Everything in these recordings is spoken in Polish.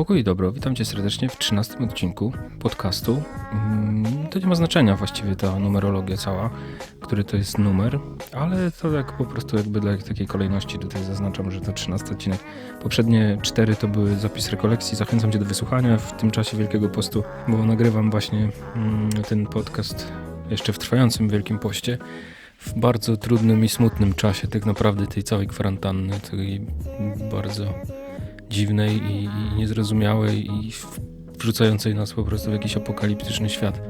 Pokój i dobro, witam cię serdecznie w 13 odcinku podcastu. Mm, To nie ma znaczenia właściwie ta numerologia cała, który to jest numer, ale to jak po prostu jakby dla takiej kolejności tutaj zaznaczam, że to 13 odcinek. Poprzednie cztery to były zapis rekolekcji, zachęcam cię do wysłuchania w tym czasie Wielkiego Postu, bo nagrywam właśnie mm, ten podcast jeszcze w trwającym Wielkim Poście. W bardzo trudnym i smutnym czasie tak naprawdę tej całej kwarantanny, tej bardzo dziwnej i, i niezrozumiałej i wrzucającej nas po prostu w jakiś apokaliptyczny świat,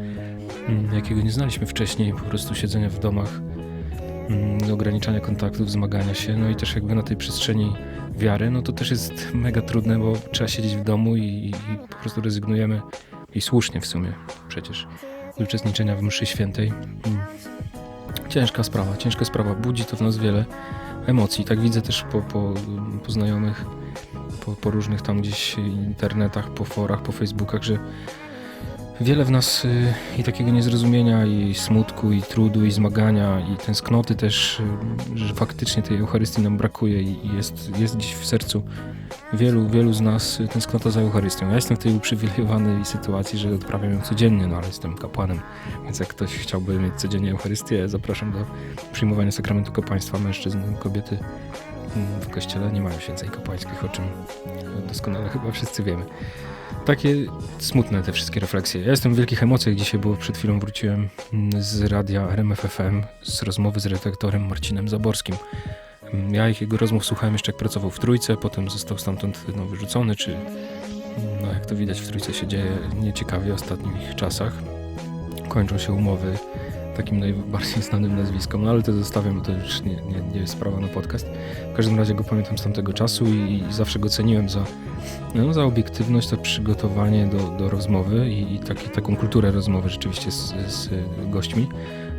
mm, jakiego nie znaliśmy wcześniej, po prostu siedzenia w domach, mm, ograniczania kontaktów, zmagania się, no i też jakby na tej przestrzeni wiary, no to też jest mega trudne, bo trzeba siedzieć w domu i, i po prostu rezygnujemy i słusznie w sumie przecież z uczestniczenia w mszy świętej. Mm. Ciężka sprawa, ciężka sprawa, budzi to w nas wiele emocji, tak widzę też po, po, po znajomych, po, po różnych tam gdzieś internetach, po forach, po facebookach, że wiele w nas y, i takiego niezrozumienia, i smutku, i trudu, i zmagania, i tęsknoty też, y, że faktycznie tej Eucharystii nam brakuje i jest, jest gdzieś w sercu wielu, wielu z nas y, tęsknota za Eucharystią. Ja jestem w tej uprzywilejowanej sytuacji, że odprawiam ją codziennie, no ale jestem kapłanem, więc jak ktoś chciałby mieć codziennie Eucharystię, zapraszam do przyjmowania sakramentu kapłaństwa mężczyzn, kobiety w kościele nie mają święceń kapłańskich, o czym doskonale chyba wszyscy wiemy. Takie smutne te wszystkie refleksje. Ja jestem w wielkich emocjach dzisiaj, bo przed chwilą wróciłem z radia RMFFM z rozmowy z redaktorem Marcinem Zaborskim. Ja ich jego rozmów słuchałem jeszcze jak pracował w Trójce, potem został stamtąd no, wyrzucony, czy no, jak to widać w Trójce się dzieje nieciekawie w ostatnich czasach. Kończą się umowy takim najbardziej znanym nazwiskom, no ale to zostawiam, bo to już nie, nie, nie jest sprawa na podcast. W każdym razie go pamiętam z tamtego czasu i, i zawsze go ceniłem za, no, za obiektywność, za przygotowanie do, do rozmowy i, i taki, taką kulturę rozmowy rzeczywiście z, z gośćmi.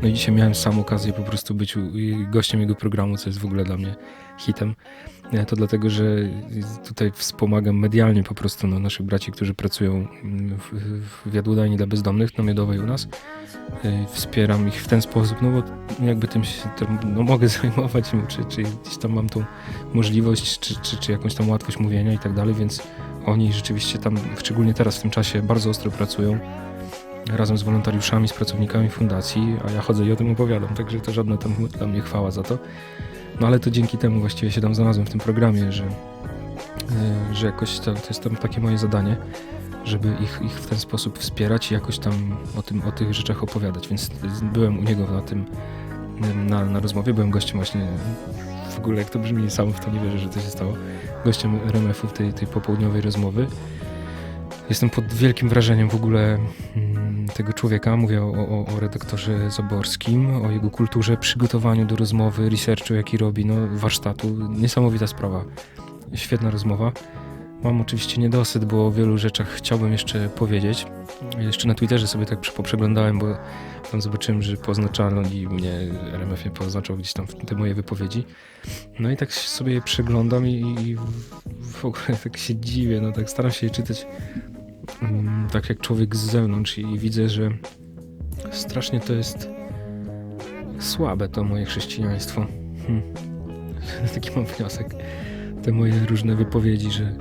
No i dzisiaj miałem sam okazję po prostu być gościem jego programu, co jest w ogóle dla mnie hitem. To dlatego, że tutaj wspomagam medialnie po prostu no, naszych braci, którzy pracują mm, w, w dla bezdomnych na Miodowej u nas. Y, Wspieram ich w ten sposób, no bo jakby tym się tym, no, mogę zajmować, czy, czy gdzieś tam mam tą możliwość, czy, czy, czy jakąś tam łatwość mówienia i tak dalej, więc oni rzeczywiście tam, szczególnie teraz w tym czasie, bardzo ostro pracują razem z wolontariuszami, z pracownikami fundacji, a ja chodzę i o tym opowiadam, także to żadna tam dla mnie chwała za to. No ale to dzięki temu właściwie się tam znalazłem w tym programie, że, y, że jakoś to, to jest tam takie moje zadanie, żeby ich, ich w ten sposób wspierać i jakoś tam o, tym, o tych rzeczach opowiadać, więc byłem u niego na tym, na, na rozmowie, byłem gościem właśnie, w ogóle jak to brzmi, sam w to nie wierzę, że to się stało, gościem RMF-u tej, tej popołudniowej rozmowy. Jestem pod wielkim wrażeniem w ogóle mm, tego człowieka. Mówię o, o, o redaktorze Zaborskim, o jego kulturze, przygotowaniu do rozmowy, researchu, jaki robi, no, warsztatu. Niesamowita sprawa. Świetna rozmowa. Mam oczywiście niedosyt, bo o wielu rzeczach chciałbym jeszcze powiedzieć. Jeszcze na Twitterze sobie tak poprzeglądałem, bo tam zobaczyłem, że poznaczano i mnie RMF mnie poznaczał gdzieś tam te moje wypowiedzi. No i tak sobie je przeglądam i, i w ogóle tak się dziwię, no tak staram się je czytać tak jak człowiek z zewnątrz i widzę, że strasznie to jest słabe to moje chrześcijaństwo. Hm. Taki mam wniosek. Te moje różne wypowiedzi, że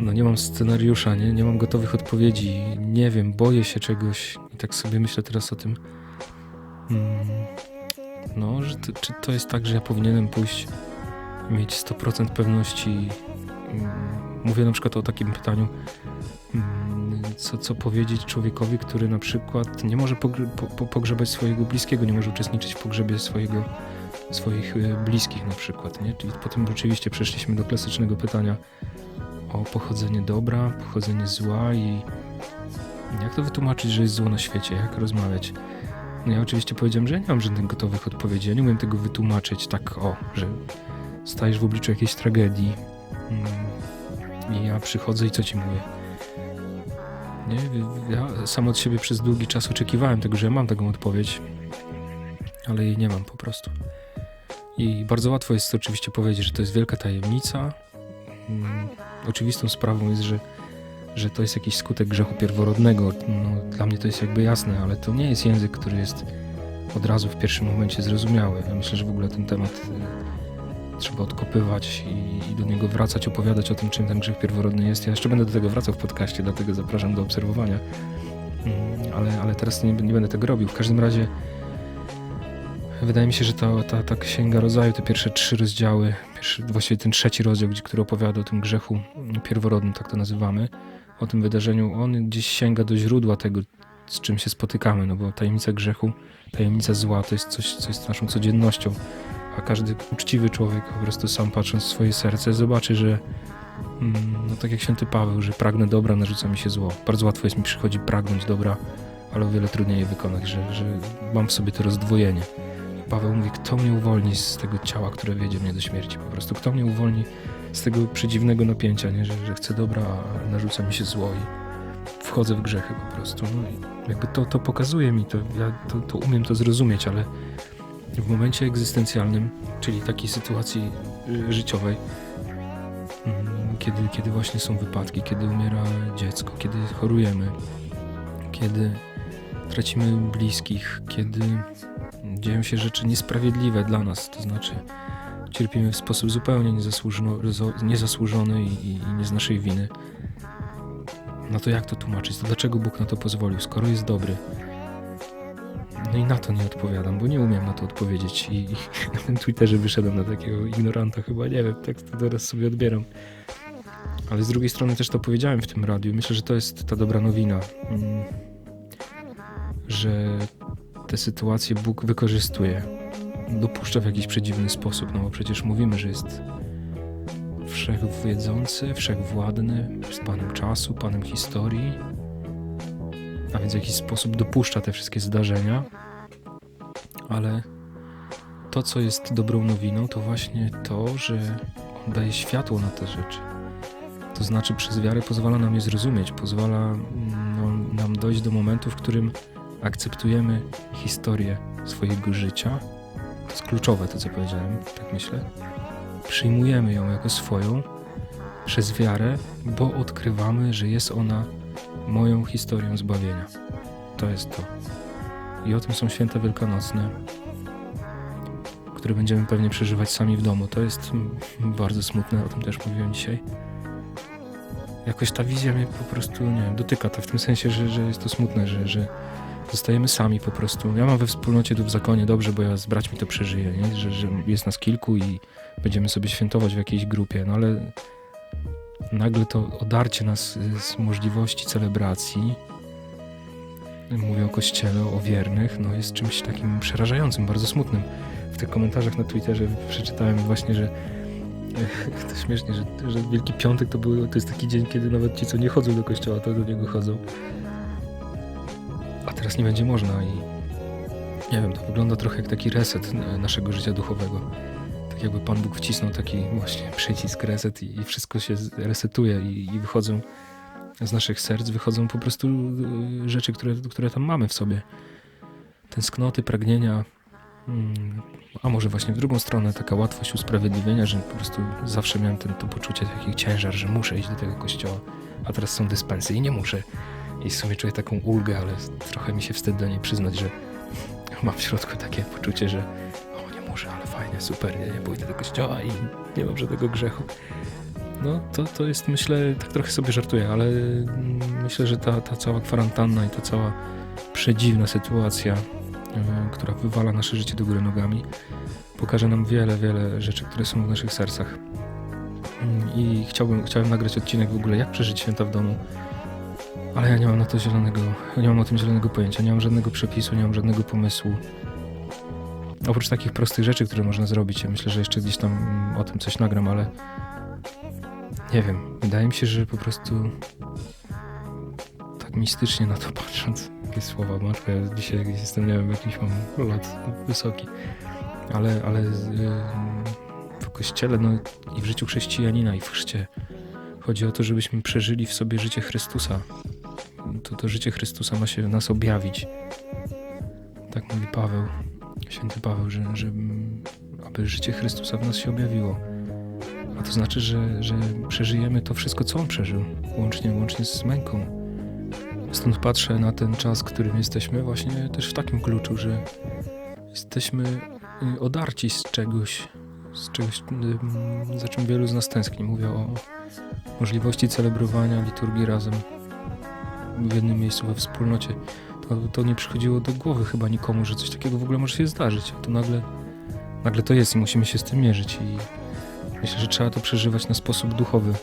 no nie mam scenariusza, nie, nie mam gotowych odpowiedzi, nie wiem, boję się czegoś i tak sobie myślę teraz o tym. Mm, no, że to, czy to jest tak, że ja powinienem pójść mieć 100% pewności. Mm, Mówię na przykład o takim pytaniu, mm, co, co powiedzieć człowiekowi, który na przykład nie może pogr- po, po, pogrzebać swojego bliskiego, nie może uczestniczyć w pogrzebie swojego, swoich y, bliskich na przykład, nie? Czyli potem rzeczywiście przeszliśmy do klasycznego pytania o pochodzenie dobra, pochodzenie zła i jak to wytłumaczyć, że jest zło na świecie, jak rozmawiać. No ja oczywiście powiedziałem, że ja nie mam żadnych gotowych odpowiedzi, ja nie umiem tego wytłumaczyć tak o, że stajesz w obliczu jakiejś tragedii mm, i ja przychodzę i co ci mówię? Nie, ja sam od siebie przez długi czas oczekiwałem tego, że mam taką odpowiedź, ale jej nie mam po prostu. I bardzo łatwo jest oczywiście powiedzieć, że to jest wielka tajemnica. Mm, oczywistą sprawą jest, że, że to jest jakiś skutek grzechu pierworodnego. No, dla mnie to jest jakby jasne, ale to nie jest język, który jest od razu w pierwszym momencie zrozumiały. Ja myślę, że w ogóle ten temat trzeba odkopywać i, i, do niego wracać, opowiadać o tym, czym ten grzech pierworodny jest. Ja jeszcze będę do tego wracał w podcaście, dlatego zapraszam do obserwowania. Mm, ale, ale teraz nie, nie będę tego robił. W każdym razie wydaje mi się, że ta, ta, ta księga rodzaju, te pierwsze trzy rozdziały, pierwszy, właściwie ten trzeci rozdział, który opowiada o tym grzechu pierworodnym, tak to nazywamy, o tym wydarzeniu, on gdzieś sięga do źródła tego, z czym się spotykamy, no bo tajemnica grzechu, tajemnica zła to jest coś, co jest naszą codziennością, a każdy uczciwy człowiek po prostu sam patrząc w swoje serce zobaczy, że mm, no tak jak święty Paweł, że pragnę dobra, narzuca mi się zło. Bardzo łatwo jest mi przychodzi pragnąć dobra, ale o wiele trudniej je wykonać, że, że mam w sobie to rozdwojenie. Paweł mówi, kto mnie uwolni z tego ciała, które wiedzie mnie do śmierci po prostu, kto mnie uwolni z tego przedziwnego napięcia, nie? Że, że chcę dobra, a narzuca mi się zło i wchodzę w grzechy po prostu. No i jakby to, to pokazuje mi to, ja to, to umiem to zrozumieć, ale w momencie egzystencjalnym, czyli takiej sytuacji y, życiowej, mm, kiedy, kiedy właśnie są wypadki, kiedy umiera dziecko, kiedy chorujemy, kiedy tracimy bliskich, kiedy dzieją się rzeczy niesprawiedliwe dla nas, to znaczy cierpimy w sposób zupełnie niezasłużony i, i, i nie z naszej winy. No to jak to tłumaczyć? To dlaczego Bóg na to pozwolił, skoro jest dobry? No i na to nie odpowiadam, bo nie umiem na to odpowiedzieć i, i na tym Twitterze wyszedłem na takiego ignoranta chyba, nie wiem, tak to teraz sobie odbieram. Ale z drugiej strony też to powiedziałem w tym radiu. Myślę, że to jest ta dobra nowina, mm, że te sytuacje Bóg wykorzystuje, dopuszcza w jakiś przedziwny sposób, no bo przecież mówimy, że jest wszechwiedzący, wszechwładny, jest Panem czasu, Panem historii, a więc w jakiś sposób dopuszcza te wszystkie zdarzenia, ale to, co jest dobrą nowiną, to właśnie to, że On daje światło na te rzeczy. To znaczy, przez wiarę pozwala nam je zrozumieć, pozwala no, nam dojść do momentu, w którym akceptujemy historię swojego życia. To jest kluczowe, to co powiedziałem, tak myślę przyjmujemy ją jako swoją przez wiarę, bo odkrywamy, że jest ona moją historią zbawienia. To jest to. I o tym są święta wielkanocne, które będziemy pewnie przeżywać sami w domu. To jest bardzo smutne, o tym też mówiłem dzisiaj. Jakoś ta wizja mnie po prostu, nie dotyka to w tym sensie, że, że jest to smutne, że, że zostajemy sami po prostu. Ja mam we wspólnocie tu w zakonie dobrze, bo ja z braćmi to przeżyję, nie? Że, że jest nas kilku i będziemy sobie świętować w jakiejś grupie, no ale nagle to odarcie nas z możliwości celebracji, mówię o kościele, o wiernych, no jest czymś takim przerażającym, bardzo smutnym. W tych komentarzach na Twitterze przeczytałem właśnie, że to śmiesznie, że, że Wielki Piątek to, był, to jest taki dzień, kiedy nawet ci, co nie chodzą do kościoła, to do niego chodzą. A teraz nie będzie można i nie wiem, to wygląda trochę jak taki reset naszego życia duchowego jakby Pan Bóg wcisnął taki właśnie przycisk reset i, i wszystko się resetuje i, i, wychodzą z naszych serc, wychodzą po prostu y, rzeczy, które, które tam mamy w sobie. Tęsknoty, pragnienia, mm, a może właśnie w drugą stronę taka łatwość usprawiedliwienia, że po prostu zawsze miałem ten, to poczucie taki ciężar, że muszę iść do tego kościoła, a teraz są dyspensy i nie muszę. I w sumie czuję taką ulgę, ale trochę mi się wstyd do niej przyznać, że mam w środku takie poczucie, że muszę, ale fajnie, super, nie, nie pójdę do kościoła i nie mam żadnego grzechu. No to, to jest, myślę, tak trochę sobie żartuję, ale mm, myślę, że ta, ta cała kwarantanna i ta cała przedziwna sytuacja, yy, która wywala nasze życie do góry nogami, pokaże nam wiele, wiele rzeczy, które są w naszych sercach. Yy, I chciałbym, chciałem nagrać odcinek w ogóle, jak przeżyć święta w domu, ale ja nie mam na to zielonego, nie mam o tym zielonego pojęcia, nie mam żadnego przepisu, nie mam żadnego pomysłu. Oprócz takich prostych rzeczy, które można zrobić, ja myślę, że jeszcze gdzieś tam o tym coś nagram, ale nie wiem. Wydaje mi się, że po prostu tak mistycznie na to patrząc, jakie słowa matko, ja dzisiaj jestem, nie wiem, jakiś mam lat wysoki, ale, ale w kościele no, i w życiu chrześcijanina i w chrzcie chodzi o to, żebyśmy przeżyli w sobie życie Chrystusa. To, to życie Chrystusa ma się nas objawić. Tak mówi Paweł święty Paweł, że, że aby życie Chrystusa w nas się objawiło. A to znaczy, że, że przeżyjemy to wszystko, co On przeżył, łącznie, łącznie z męką. Stąd patrzę na ten czas, w którym jesteśmy, właśnie też w takim kluczu, że jesteśmy y, odarci z czegoś, z czegoś, za czym wielu z nas tęskni. Mówię o możliwości celebrowania liturgii razem w jednym miejscu, we wspólnocie. To, nie przychodziło do głowy chyba nikomu, że coś takiego w ogóle może się zdarzyć. A to nagle, nagle to jest i musimy się z tym mierzyć. I myślę, że trzeba to przeżywać na sposób duchowy.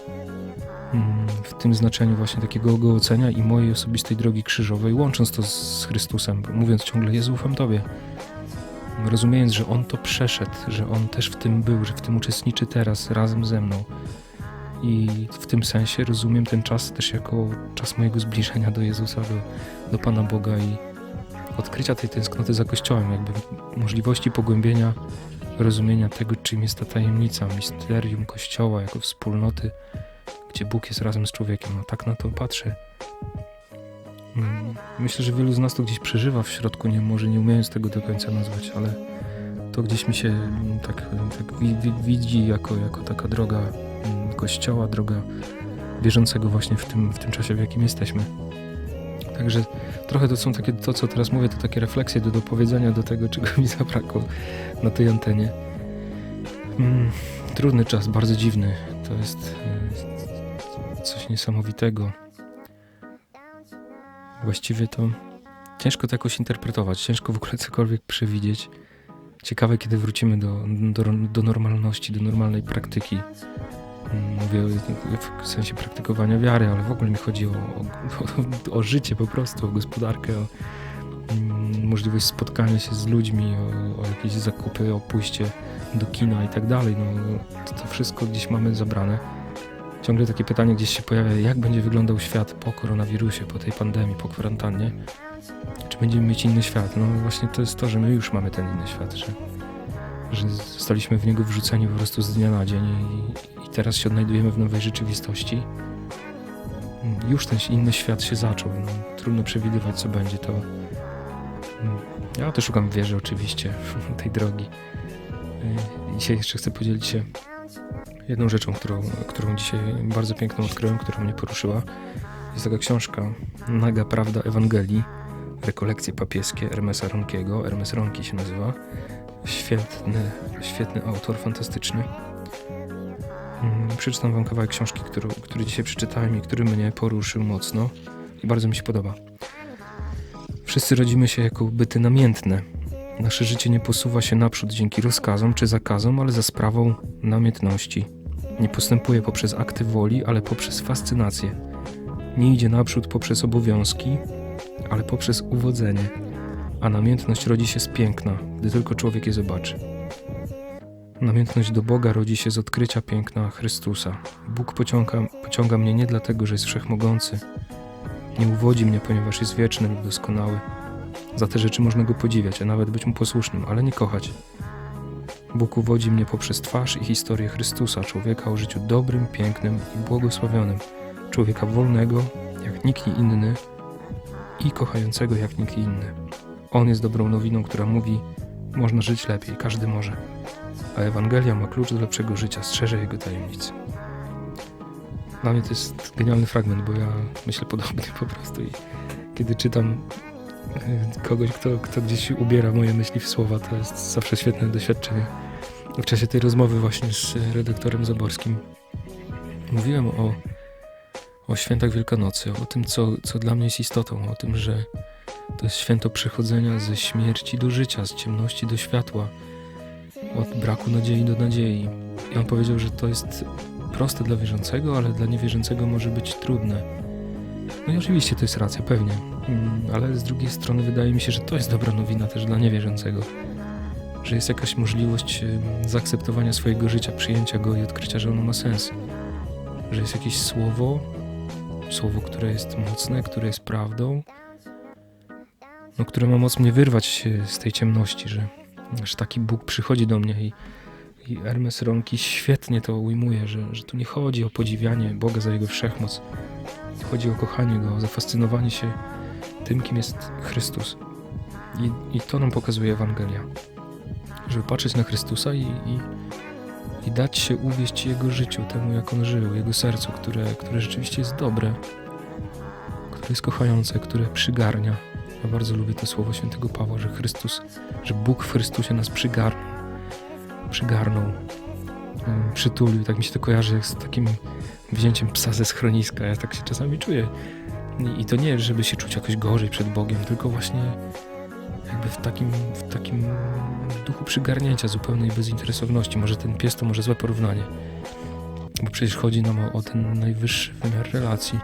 Mm, w tym znaczeniu właśnie takiego ogołocenia i mojej osobistej drogi krzyżowej, łącząc to z Chrystusem, mówiąc ciągle Jezu ufam Tobie. Rozumiejąc, że On to przeszedł, że On też w tym był, że w tym uczestniczy teraz razem ze mną. I w tym sensie rozumiem ten czas też jako czas mojego zbliżenia do Jezusa, do, do Pana Boga i odkrycia tej tęsknoty za Kościołem, jakby możliwości pogłębienia rozumienia tego, czym jest ta tajemnica, misterium Kościoła jako wspólnoty, gdzie Bóg jest razem z człowiekiem. No tak na to patrzę. Mm, myślę, że wielu z nas to gdzieś przeżywa w środku, nie może nie umiejąc tego do końca nazwać, ale to gdzieś mi się tak, tak widzi jako, jako taka droga Kościoła, droga wierzącego właśnie w tym, w tym czasie, w jakim jesteśmy. Także trochę to są takie, to co teraz mówię, to takie refleksje do dopowiedzenia do tego, czego mi zabrakło na tej antenie. trudny czas, bardzo dziwny. To jest coś niesamowitego. Właściwie to ciężko to jakoś interpretować, ciężko w ogóle cokolwiek przewidzieć. Ciekawe, kiedy wrócimy do, do, do normalności, do normalnej praktyki. Mówię w sensie praktykowania wiary, ale w ogóle mi chodzi o, o, o życie po prostu, o gospodarkę, o mm, możliwość spotkania się z ludźmi, o, o, jakieś zakupy, o pójście do kina i tak dalej. No, to, to wszystko gdzieś mamy zabrane ciągle takie pytanie gdzieś się pojawia, jak będzie wyglądał świat po koronawirusie, po tej pandemii, po kwarantannie? Czy będziemy mieć inny świat? No właśnie to jest to, że my już mamy ten inny świat, że, że zostaliśmy w niego wrzuceni po prostu z dnia na dzień i, i teraz się odnajdujemy w nowej rzeczywistości. Już ten inny świat się zaczął. No, trudno przewidywać, co będzie. To mm, ja też szukam wieży oczywiście tej drogi. Dzisiaj jeszcze chcę podzielić się jedną rzeczą, którą, którą dzisiaj bardzo piękną odkryłem, która mnie poruszyła. Jest taka książka Naga Prawda Ewangelii, rekolekcje papieskie Hermesa Ronkiego. Hermes Ronki się nazywa. Świetny, świetny autor, fantastyczny. Mm, przeczytam wam kawałek książki, który, który dzisiaj przeczytałem i który mnie poruszył mocno i bardzo mi się podoba. Wszyscy rodzimy się jako byty namiętne, Nasze życie nie posuwa się naprzód dzięki rozkazom czy zakazom, ale za sprawą namiętności. Nie postępuje poprzez akty woli, ale poprzez fascynację. Nie idzie naprzód poprzez obowiązki, ale poprzez uwodzenie. A namiętność rodzi się z piękna, gdy tylko człowiek je zobaczy. Namiętność do Boga rodzi się z odkrycia piękna Chrystusa. Bóg pociąga, pociąga mnie nie dlatego, że jest wszechmogący. Nie uwodzi mnie, ponieważ jest wieczny lub doskonały za te rzeczy można go podziwiać, a nawet być mu posłusznym, ale nie kochać. Bóg uwodzi mnie poprzez twarz i historię Chrystusa, człowieka o życiu dobrym, pięknym i błogosławionym, człowieka wolnego, jak nikt inny i kochającego jak nikt inny. On jest dobrą nowiną, która mówi: można żyć lepiej, każdy może. A Ewangelia ma klucz do lepszego życia, strzeże jego tajemnicy. Dla mnie to jest genialny fragment, bo ja myślę podobnie po prostu i kiedy czytam kogoś, kto, kto gdzieś ubiera moje myśli w słowa. To jest zawsze świetne doświadczenie. W czasie tej rozmowy właśnie z redaktorem Zaborskim mówiłem o, o świętach Wielkanocy, o tym, co, co dla mnie jest istotą, o tym, że to jest święto przechodzenia ze śmierci do życia, z ciemności do światła, od braku nadziei do nadziei. I on powiedział, że to jest proste dla wierzącego, ale dla niewierzącego może być trudne. No i oczywiście to jest racja, pewnie. Mm, ale z drugiej strony wydaje mi się, że to jest dobra nowina też dla niewierzącego. Że jest jakaś możliwość zaakceptowania swojego życia, przyjęcia go i odkrycia, że ono ma sens. Że jest jakieś słowo, słowo, które jest mocne, które jest prawdą, no, które ma moc mnie wyrwać z tej ciemności, że, że taki Bóg przychodzi do mnie i, i Hermes Ronki świetnie to ujmuje, że, że tu nie chodzi o podziwianie Boga za Jego wszechmoc, chodzi o kochanie Go, o zafascynowanie się tym, kim jest Chrystus. I, i to nam pokazuje Ewangelia. Żeby patrzeć na Chrystusa i, i, i dać się uwieść Jego życiu, temu jak On żył, Jego sercu, które, które rzeczywiście jest dobre, które jest kochające, które przygarnia. Ja bardzo lubię to słowo świętego Pawła, że Chrystus, że Bóg w Chrystusie nas przygarnął, mm, przytulił. Tak mi się to kojarzy jak z takim wzięciem psa ze schroniska. Ja tak się czasami czuję. I- I to nie, żeby się czuć jakoś gorzej przed Bogiem, tylko właśnie jakby w takim, w takim duchu przygarnięcia zupełnej bezinteresowności. Może ten pies to może złe porównanie. Bo przecież chodzi nam o, o ten najwyższy wymiar relacji.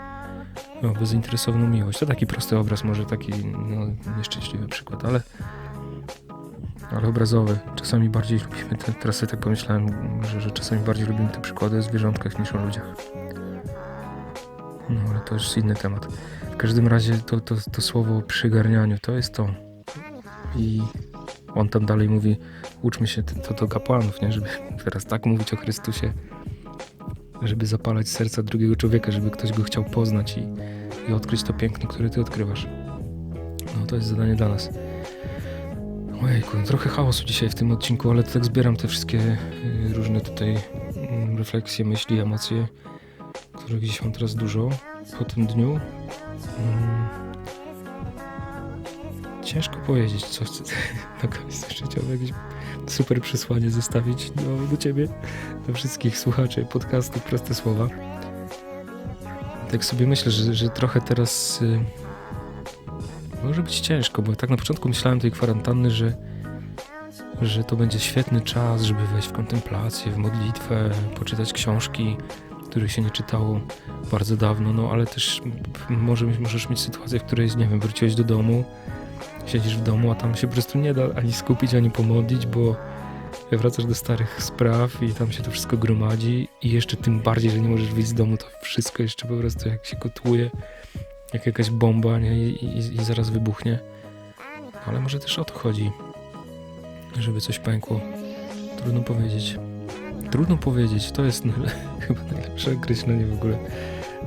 O bezinteresowną miłość. To taki prosty obraz, może taki no, nieszczęśliwy przykład, ale ale obrazowy. Czasami bardziej lubimy te, teraz sobie tak pomyślałem, że, że czasami bardziej lubimy te przykłady o zwierzątkach niż o ludziach. No ale to już inny temat. W każdym razie to, to, to słowo przygarnianiu to jest to. I on tam dalej mówi, uczmy się to do kapłanów, nie? Żeby teraz tak mówić o Chrystusie, żeby zapalać serca drugiego człowieka, żeby ktoś go chciał poznać i, i odkryć to piękno, które ty odkrywasz. No to jest zadanie dla nas. Ojejku, no trochę chaosu dzisiaj w tym odcinku, ale to tak zbieram te wszystkie y, różne tutaj mm, refleksje, myśli, emocje, których gdzieś mam teraz dużo po tym dniu. Mm. Ciężko powiedzieć, co chcę na koniec życiowy jakieś super przesłanie zostawić do, do ciebie, do wszystkich słuchaczy podcastu Proste Słowa. Tak sobie myślę, że, że trochę teraz y, może być ciężko, bo tak na początku myślałem tej kwarantanny, że, że to będzie świetny czas, żeby wejść w kontemplację, w modlitwę, poczytać książki, których się nie czytało bardzo dawno, no ale też może, możesz mieć sytuację, w której, nie wiem, wróciłeś do domu, siedzisz w domu, a tam się po prostu nie da ani skupić, ani pomodlić, bo wracasz do starych spraw i tam się to wszystko gromadzi i jeszcze tym bardziej, że nie możesz wyjść z domu, to wszystko jeszcze po prostu jak się kotłuje, jak jakaś bomba, nie? I, i, i zaraz wybuchnie. Ale może też o to chodzi, żeby coś pękło. Trudno powiedzieć. Trudno powiedzieć, to jest chyba najlepsze określenie w ogóle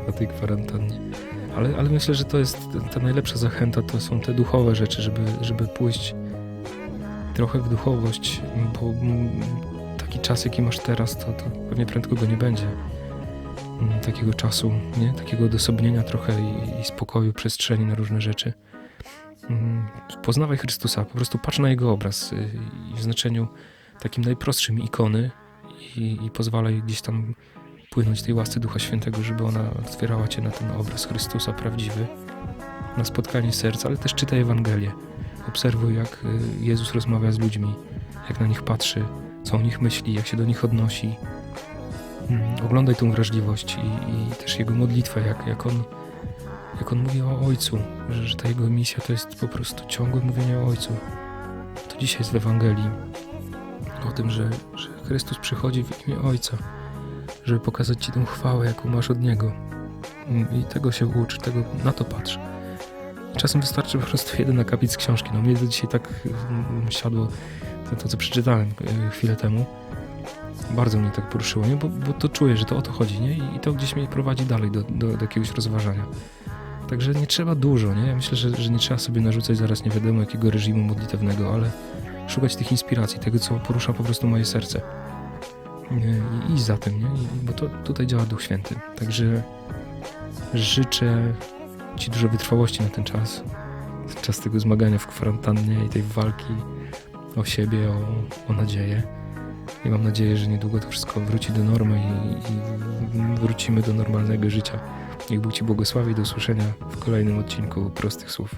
o tej kwarantannie. Ale, ale myślę, że to jest ta najlepsza zachęta, to są te duchowe rzeczy, żeby, żeby pójść trochę w duchowość, bo taki czas, jaki masz teraz, to, to pewnie prędko go nie będzie. Mm, Takiego czasu, nie? Takiego odosobnienia trochę i, i spokoju, przestrzeni na różne rzeczy. Mm, Poznawaj Chrystusa, po prostu patrz na Jego obraz y, i w znaczeniu takim najprostszym ikony i, i pozwalaj gdzieś tam płynąć tej łasce Ducha Świętego, żeby ona otwierała Cię na ten obraz Chrystusa prawdziwy, na spotkanie serca, ale też czytaj Ewangelię. Obserwuj, jak y, Jezus rozmawia z ludźmi, jak na nich patrzy, co o nich myśli, jak się do nich odnosi. Mm, Oglądaj tą wrażliwość i, i też Jego modlitwę, jak, jak, on, jak On mówi o Ojcu, że, że ta Jego misja to jest po prostu ciągłe mówienie o Ojcu. To dzisiaj jest w Ewangelii o tym, że, że Chrystus przychodzi w imię Ojca, żeby pokazać Ci tę chwałę, jaką masz od Niego. Mm, I tego się ucz, tego, na to patrz. Czasem wystarczy po prostu jeden akapit z książki. No mnie to dzisiaj tak mm, siadło, to, to co przeczytałem e, chwilę temu. Bardzo mnie tak poruszyło, nie? Bo, bo to czuję, że to o to chodzi, nie? I, i to gdzieś mnie prowadzi dalej do, do, do jakiegoś rozważania. Także nie trzeba dużo, nie? Ja myślę, że, że nie trzeba sobie narzucać zaraz nie wiadomo jakiego reżimu modlitewnego, ale szukać tych inspiracji, tego co porusza po prostu moje serce. I iść za tym, nie? Bo to tutaj działa Duch Święty. Także życzę Ci dużo wytrwałości na ten czas. Czas tego zmagania w kwarantannie i tej walki o siebie, o, o nadzieję. I mam nadzieję, że niedługo to wszystko wróci do normy i, i wrócimy do normalnego życia. Niech Bóg Ci błogosławi. Do usłyszenia w kolejnym odcinku Prostych Słów.